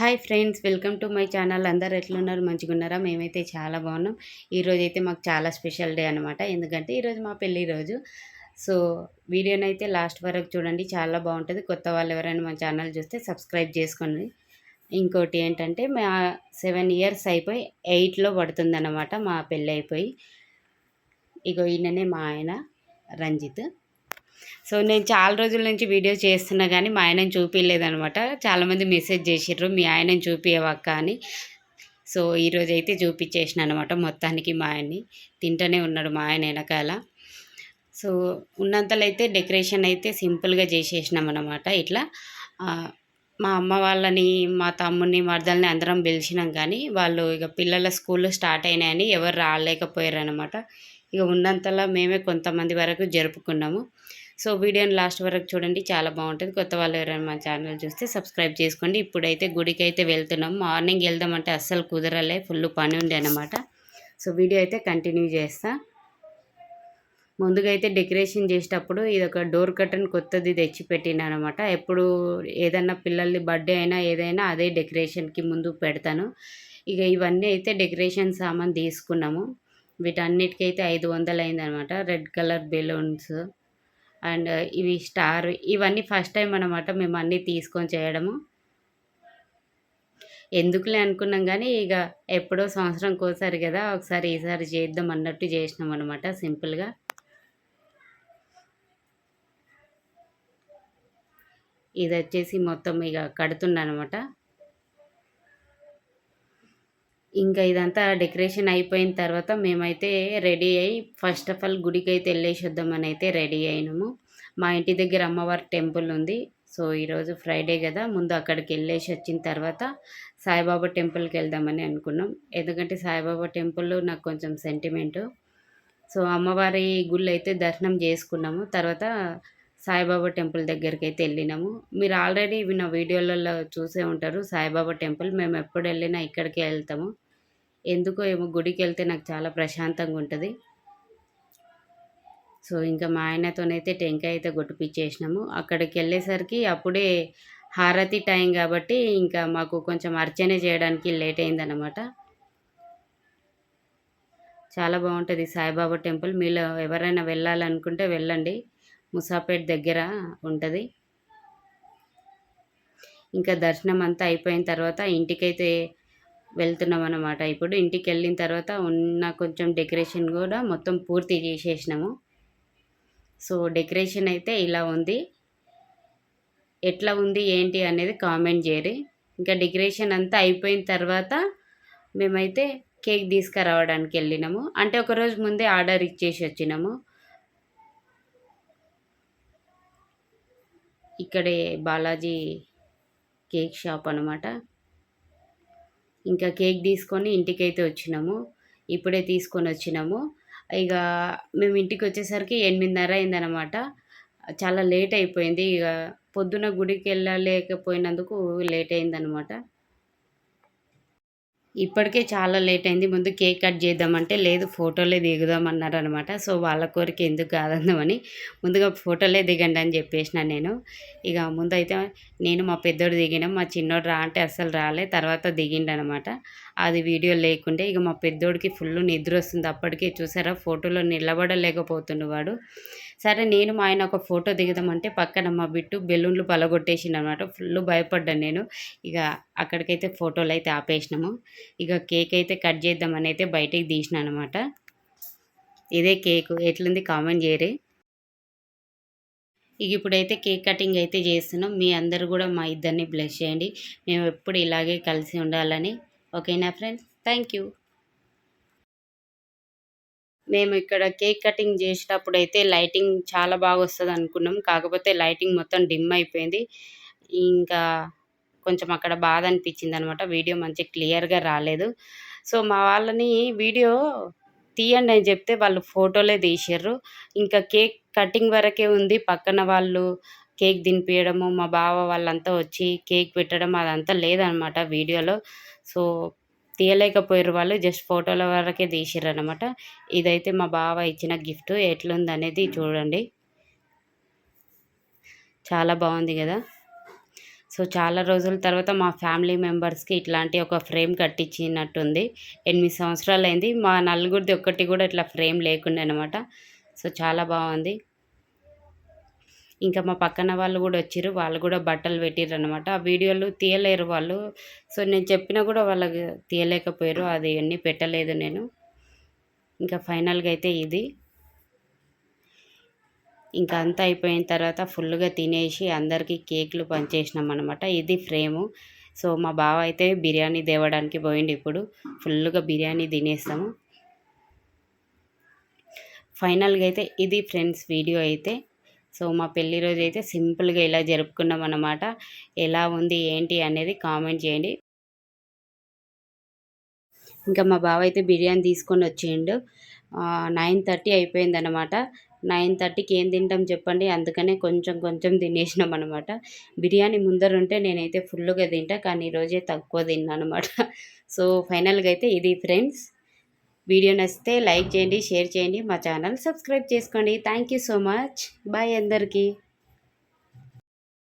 Hi friends welcome to my channel. అందరు ఎట్లున్నారు? మంచిగా ఉన్నారా మేమైతే చాలా బాగున్నాం. ఈరోజు అయితే మాకు చాలా స్పెషల్ డే అనమాట ఎందుకంటే ఈరోజు మా పెళ్ళి రోజు. సో వీడియోని అయితే లాస్ట్ వరకు చూడండి. చాలా బాగుంటుంది. కొత్త వాళ్ళు ఎవరైనా మా ఛానల్ చూస్తే సబ్స్క్రైబ్ చేసుకోండి. ఇంకోటి ఏంటంటే మా సెవెన్ ఇయర్స్ అయిపోయి ఎయిట్లో పడుతుందన్నమాట మా పెళ్ళి అయిపోయి. ఇగో ఈయననే మా ఆయన రంజిత్. సో నేను చాలా రోజుల నుంచి వీడియో చేస్తున్నా కానీ మా ఆయనని చూపించలేదనమాట చాలామంది మెసేజ్ చేసిర్రు మీ ఆయనని చూపించవక్క అని. సో ఈరోజు అయితే చూపించేసిన అనమాట మొత్తానికి మా ఆయన్ని. తింటూనే ఉన్నాడు మా ఆయన వెనకాల. సో ఉన్నంతలో అయితే డెకరేషన్ అయితే సింపుల్గా చేసేసినాం అనమాట ఇట్లా మా అమ్మ వాళ్ళని మా తమ్ముని మరదల్ని అందరం పిలిచినాం కానీ వాళ్ళు ఇక పిల్లల స్కూల్ స్టార్ట్ అయినాయని ఎవరు రాలేకపోయారు అనమాట ఇక ఉన్నంతలో మేమే కొంతమంది వరకు జరుపుకున్నాము. సో వీడియోని లాస్ట్ వరకు చూడండి చాలా బాగుంటుంది. కొత్త వాళ్ళు ఎవరైనా మా ఛానల్ చూస్తే సబ్స్క్రైబ్ చేసుకోండి. ఇప్పుడైతే గుడికి అయితే వెళ్తున్నాం. మార్నింగ్ వెళ్దామంటే అస్సలు కుదరలే ఫుల్ పని ఉండే అనమాట సో వీడియో అయితే కంటిన్యూ చేస్తా. ముందుగా అయితే డెకరేషన్ చేసేటప్పుడు ఇది ఒక డోర్ కర్టన్ కొత్తది తెచ్చి పెట్టిన అనమాట ఎప్పుడు ఏదన్నా పిల్లల్ని బర్త్డే అయినా ఏదైనా అదే డెకరేషన్కి ముందు పెడతాను. ఇక ఇవన్నీ అయితే డెకరేషన్ సామాన్ తీసుకున్నాము. వీటన్నిటికీ అయితే ఐదు వందలు అయిందనమాట రెడ్ కలర్ బెలూన్స్. అండ్ ఇవి స్టార్ ఇవన్నీ ఫస్ట్ టైం అనమాట మేము అన్నీ తీసుకొని చేయడము. ఎందుకులే అనుకున్నాం కానీ ఇక ఎప్పుడో సంవత్సరం కోసారు కదా ఒకసారి ఈసారి చేద్దాం అన్నట్టు చేసినాం అనమాట సింపుల్గా. ఇది వచ్చేసి మొత్తం ఇక కడుతుండనమాట ఇంకా ఇదంతా డెకరేషన్ అయిపోయిన తర్వాత మేమైతే రెడీ అయ్యి ఫస్ట్ ఆఫ్ ఆల్ గుడికి అయితే వెళ్ళేసి వద్దామని అయితే రెడీ అయినాము. మా ఇంటి దగ్గర అమ్మవారి టెంపుల్ ఉంది. సో ఈరోజు ఫ్రైడే కదా ముందు అక్కడికి వెళ్ళేసి వచ్చిన తర్వాత సాయిబాబా టెంపుల్కి వెళ్దామని అనుకున్నాం. ఎందుకంటే సాయిబాబా టెంపుల్ నాకు కొంచెం సెంటిమెంటు సో అమ్మవారి గుళ్ళు అయితే దర్శనం చేసుకున్నాము. తర్వాత సాయిబాబా టెంపుల్ దగ్గరికి అయితే వెళ్ళినాము. మీరు ఆల్రెడీ ఇవి నా వీడియోలలో చూసే ఉంటారు. సాయిబాబా టెంపుల్ మేము ఎప్పుడు వెళ్ళినా ఇక్కడికే వెళ్తాము. ఎందుకో ఏమో గుడికి వెళ్తే నాకు చాలా ప్రశాంతంగా ఉంటుంది. సో ఇంకా మా ఆయనతోనైతే టెంకాయ అయితే కొట్టిపించేసినాము అక్కడికి వెళ్ళేసరికి అప్పుడే హారతి టైం కాబట్టి ఇంకా మాకు కొంచెం అర్చన చేయడానికి లేట్ అయిందనమాట చాలా బాగుంటుంది సాయిబాబా టెంపుల్. మీలో ఎవరైనా వెళ్ళాలనుకుంటే వెళ్ళండి. ముసాపేట్ దగ్గర ఉంటుంది. ఇంకా దర్శనం అంతా అయిపోయిన తర్వాత ఇంటికైతే వెళ్తున్నాం అనమాట ఇప్పుడు ఇంటికి వెళ్ళిన తర్వాత ఉన్న కొంచెం డెకరేషన్ కూడా మొత్తం పూర్తి చేసేసినాము. సో డెకరేషన్ అయితే ఇలా ఉంది. ఎట్లా ఉంది ఏంటి అనేది కామెంట్ చేయరు ఇంకా డెకరేషన్ అంతా అయిపోయిన తర్వాత మేమైతే కేక్ తీసుకురావడానికి వెళ్ళినాము అంటే ఒకరోజు ముందే ఆర్డర్ ఇచ్చేసి వచ్చినాము. ఇక్కడే బాలాజీ కేక్ షాప్ అనమాట ఇంకా కేక్ తీసుకొని ఇంటికైతే వచ్చినాము. ఇప్పుడే తీసుకొని వచ్చినాము. ఇక మేము ఇంటికి వచ్చేసరికి ఎనిమిదిన్నర అయిందనమాట చాలా లేట్ అయిపోయింది. ఇక పొద్దున గుడికి వెళ్ళలేకపోయినందుకు లేట్ అయిందనమాట ఇప్పటికే చాలా లేట్ అయింది. ముందు కేక్ కట్ చేద్దామంటే లేదు ఫోటోలే దిగుదామన్నారు అనమాట సో వాళ్ళ కోరిక ఎందుకు కాదందామని ముందుగా ఫోటోలే దిగండి అని చెప్పేసిన నేను. ఇక ముందు అయితే నేను మా పెద్దోడు దిగినాం. మా చిన్నోడు రా అంటే అస్సలు రాలే. తర్వాత దిగిండనమాట. అది వీడియో లేకుండే ఇక మా పెద్దోడికి ఫుల్ నిద్ర వస్తుంది. అప్పటికే చూసారా ఫోటోలో నిలబడలేకపోతుండు వాడు. సరే నేను మా ఆయన ఒక ఫోటో దిగుదామంటే పక్కన మా బిట్టు బెలూన్లు పలగొట్టేసిండు అనమాట ఫుల్ భయపడ్డాను నేను. ఇక అక్కడికైతే ఫోటోలు అయితే ఆపేసినాము. ఇక కేక్ అయితే కట్ చేద్దామని అయితే బయటికి తీసిన అనమాట ఇదే కేక్. ఎట్లుంది కామెంట్ చేయరే. ఇక ఇప్పుడైతే కేక్ కటింగ్ అయితే చేస్తున్నాం. మీ అందరు కూడా మా ఇద్దరిని బ్లెస్ చేయండి. మేము ఎప్పుడు ఇలాగే కలిసి ఉండాలని. ఓకేనా ఫ్రెండ్స్? Thank you. మేము ఇక్కడ కేక్ కటింగ్ చేసేటప్పుడు అయితే లైటింగ్ చాలా బాగా వస్తుంది అనుకున్నాం. కాకపోతే లైటింగ్ మొత్తం డిమ్ అయిపోయింది. ఇంకా కొంచెం అక్కడ బాధ అనిపించింది అనమాట వీడియో మంచి క్లియర్గా రాలేదు. సో మా వాళ్ళని వీడియో తీయండి అని చెప్తే వాళ్ళు ఫోటోలే తీసారు ఇంకా కేక్ కటింగ్ వరకే ఉంది. పక్కన వాళ్ళు కేక్ దింపియడము మా బావ వాళ్ళంతా వచ్చి కేక్ పెట్టడం అదంతా లేదనమాట వీడియోలో. సో తీయలేకపోయారు వాళ్ళు జస్ట్ ఫోటోల వరకే తీసిర్రు అనమాట ఇదైతే మా బావ ఇచ్చిన గిఫ్ట్. ఎట్లుంది అనేది చూడండి. చాలా బాగుంది కదా. సో చాలా రోజుల తర్వాత మా ఫ్యామిలీ మెంబర్స్కి ఇట్లాంటి ఒక ఫ్రేమ్ కట్టించినట్టుంది. ఎనిమిది సంవత్సరాలు అయింది మా నలుగురిది ఒక్కటి కూడా ఇట్లా ఫ్రేమ్ లేకుండే అనమాట సో చాలా బాగుంది. ఇంకా మా పక్కన వాళ్ళు కూడా వచ్చారు వాళ్ళు కూడా బట్టలు పెట్టిర్రు అనమాట ఆ వీడియోలు తీయలేరు వాళ్ళు. సో నేను చెప్పినా కూడా వాళ్ళకి తీయలేకపోయారు అది అన్నీ పెట్టలేదు నేను. ఇంకా ఫైనల్గా అయితే ఇది. ఇంకా అంతా అయిపోయిన తర్వాత ఫుల్గా తినేసి అందరికీ కేకులు పంచేసినాం అనమాట ఇది ఫ్రేము. సో మా బావ అయితే బిర్యానీ తేవడానికి పోయిండు ఇప్పుడు. ఫుల్గా బిర్యానీ తినేస్తాము. ఫైనల్గా అయితే ఇది ఫ్రెండ్స్ వీడియో అయితే. సో మా పెళ్ళి రోజు అయితే సింపుల్గా ఇలా జరుపుకున్నాం అన్నమాట. ఎలా ఉంది ఏంటి అనేది కామెంట్ చేయండి. ఇంకా మా బావ అయితే బిర్యానీ తీసుకొని వచ్చిండు. నైన్ థర్టీ అయిపోయింది అనమాట నైన్ థర్టీకి ఏం తింటాం చెప్పండి. అందుకనే కొంచెం కొంచెం తినేసినాం అనమాట బిర్యానీ ముందర ఉంటే నేనైతే ఫుల్గా తింటా కానీ ఈరోజే తక్కువ తిన్నా అనమాట సో ఫైనల్గా అయితే ఇది ఫ్రెండ్స్. వీడియో నచ్చితే లైక్ చేయండి షేర్ చేయండి మా ఛానల్ సబ్స్క్రైబ్ చేసుకోండి. Thank you so much bye అందరికీ.